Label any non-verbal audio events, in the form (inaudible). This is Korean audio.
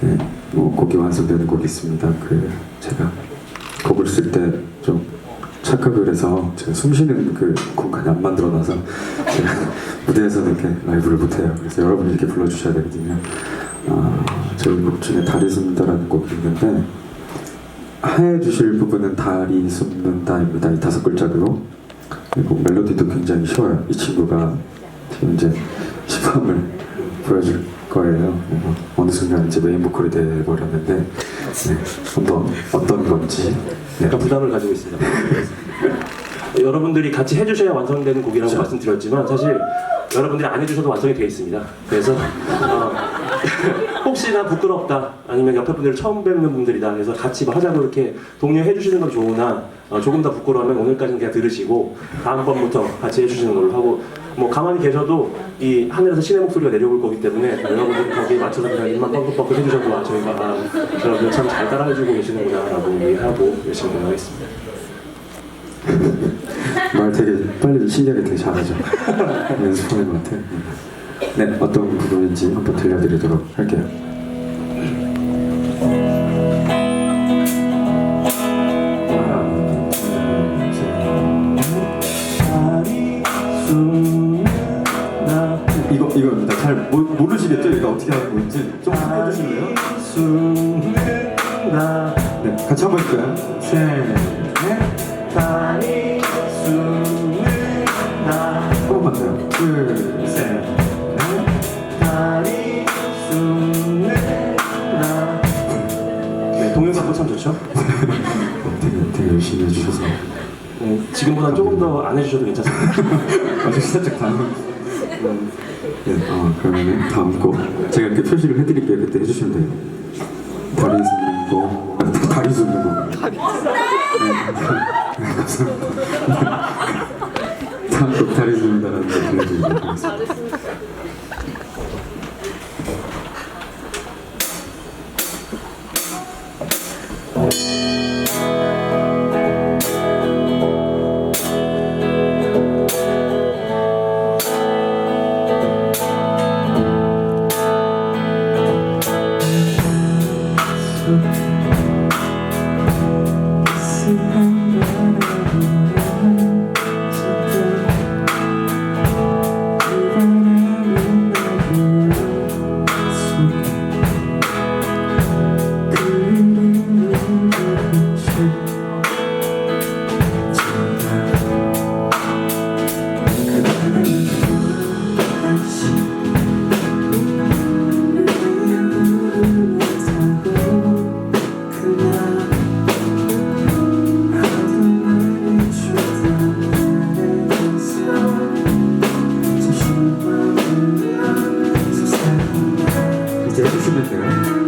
네, 뭐 곡이 완성되는 곡이 있습니다. 그 제가 곡을 쓸 때 좀 착각을 해서 제가 숨쉬는 그 공간이 안 만들어놔서 제가 (laughs) 무대에서는 이렇게 라이브를 못해요. 그래서 여러분이 이렇게 불러주셔야 되거든요. 아, 저희 곡 중에 달이 숨는다라는 곡이 있는데 하해 주실 부분은 달이 숨는다입니다. 이 다섯 글자로 그리고 멜로디도 굉장히 쉬워요. 이 친구가 지금 이제 (laughs) 시범을 보여줄 거예요. 어느 순간 이제 메인 보컬이 돼버렸는데 네, 한번 어떤 건지 네. 약간 부담을 가지고 있습니다. (laughs) 여러분들이 같이 해주셔야 완성되는 곡이라고 그렇죠. 말씀드렸지만 사실 여러분들이 안 해주셔도 완성이 되어 있습니다. 그래서 어, (laughs) 혹시나 부끄럽다 아니면 옆에 분들을 처음 뵙는 분들이다 그래서 같이 뭐 하자고 이렇게 독려해 주시는 건 좋으나 어, 조금 더 부끄러우면 오늘까지는 그냥 들으시고 다음번부터 같이 해주시는 걸로 하고 뭐 가만히 계셔도 이 하늘에서 신의 목소리가 내려올 거기 때문에 여러분들이 거기에 맞춰서 그냥 입만 뻥긋뻥긋 해주셔도 아, 저희가 아, 여러분들 참 잘 따라해주고 계시는구나라고 이해하고 열심히 공부하겠습니다. 말 되게 빨리 신기하게 되게 잘하죠. 연습하는 것 같아요. 네, 어떤 부분인지 한번 들려드리도록 할게요. 이거 이거 잘 모, 모르시겠죠? 이거 어떻게 하는 건지 좀 설명해 주실래요? 네, 같이 한번 해볼까요? 셋, 넷, 다리 숨는다. 한 번만 더요. 둘, 셋, 넷, 다리 숨는다. 네, 동영상도 참 좋죠. (laughs) 되게, 되게 열심히 해주셔서 네, 지금보다 조금 더 안 해주셔도 괜찮습니다. 아직 살짝 음, 네, 어, 그러면 다음 곡 제가 이렇게 표시를 해드릴게요. 그때 해주시면 돼요. 다리 숨는 곡, 아, 다리 숨는 곡. 다리. 네, (laughs) 감사합니다. 다음 곡 다리 숨는다라는 거 들려드리도록 하겠습니다. 이제 해주시면 돼요.